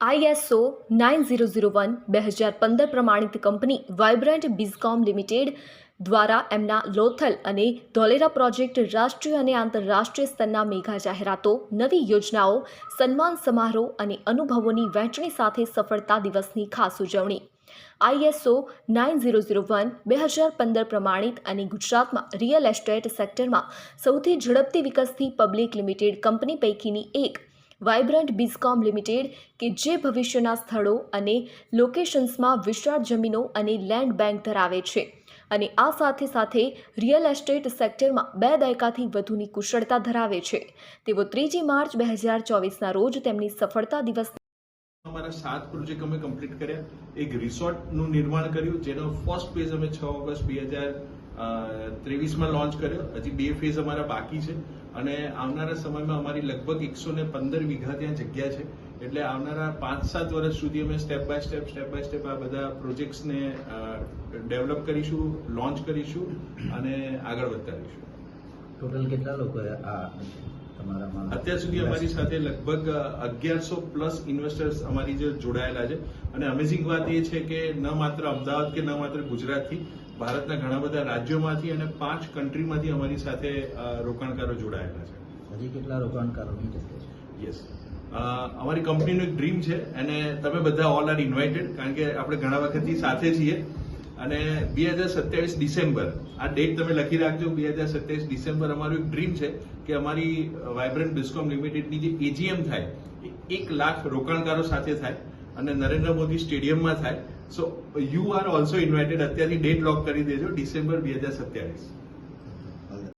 ISO nine zero zero one બે હજાર પંદર પ્રમાણિત કંપની વાઇબ્રન્ટ બિઝકોમ લિમિટેડ દ્વારા એમના લોથલ અને ધોલેરા પ્રોજેક્ટ રાષ્ટ્રીય અને આંતરરાષ્ટ્રીય સ્તરના મેઘા જાહેરાતો, નવી યોજનાઓ, સન્માન સમારોહ અને અનુભવોની વહેંચણી સાથે સફળતા દિવસની ખાસ ઉજવણી. ISO nine zero zero one બે હજાર પંદર પ્રમાણિત અને ગુજરાતમાં રિયલ એસ્ટેટ સેક્ટરમાં સૌથી ઝડપથી વિકસતી પબ્લિક લિમિટેડ કંપની પૈકીની એક વાઇબ્રન્ટ બિઝકોમ લિમિટેડ કે જે ભવિષ્યના સ્થળો અને લોકેશન્સમાં વિશાળ જમીનો અને લેન્ડ બેંક ધરાવે છે. અને આ સાથે સાથે રિયલ એસ્ટેટ સેક્ટરમાં બે દાયકાથી વધુની કુશળતા ધરાવે છે. તેઓ ત્રીજી માર્ચ બે હજાર ચોવીસના રોજ તેમની સફળતા દિવસ અમારા સાત પ્રોજેક્ટ અમે કમ્પ્લીટ કર્યા. એક રિસોર્ટનું નિર્માણ કર્યું, જેનો ફર્સ્ટ ફેઝ અમે છ ઓગસ્ટ બે હજાર ત્રેવીસમાં લોન્ચ કર્યો. હજી બે ફેઝ અમારા બાકી છે. અને આવનારા સમયમાં અમારી લગભગ એકસો ને પંદર વીઘા ત્યાં જગ્યા છે. એટલે આવનારા પાંચ સાત વર્ષ સુધી અમે step by step step by step આ બધા પ્રોજેક્ટ્સને ડેવલપ કરીશું લોન્ચ કરીશું અને આગળ વધતા રહીશું. ટોટલ કેટલા લોકો આ તમારામાં અત્યાર સુધી અમારી સાથે લગભગ અગિયારસો પ્લસ ઇન્વેસ્ટર્સ અમારી જે જોડાયેલા છે. અને અમેઝિંગ વાત એ છે કે ન માત્ર અમદાવાદ કે ન માત્ર ગુજરાતથી ભારતના ઘણા બધા રાજ્યોમાંથી અને પાંચ કન્ટ્રીમાંથી અમારી સાથે રોકાણકારો જોડાયેલા છે. હજી કેટલા રોકાણકારોની યસ અમારી કંપનીનું એક ડ્રીમ છે. અને તમે બધા ઓલ આર ઇન્વાઇટેડ કારણ કે આપણે ઘણા વખતથી સાથે છીએ. અને બે હજાર સત્યાવીસ ડિસેમ્બર, આ ડેટ તમે લખી રાખજો, બે હજાર સત્યાવીસ ડિસેમ્બર અમારું એક ડ્રીમ છે કે અમારી વાઇબ્રન્ટ બિસ્કોમ લિમિટેડની જે એજીએમ થાય, એ એક લાખ રોકાણકારો સાથે થાય અને નરેન્દ્ર મોદી સ્ટેડિયમમાં થાય. So you are also invited અત્યારથી ડેટ લોક કરી દેજો, ડિસેમ્બર બે હજાર સત્યાવીસ.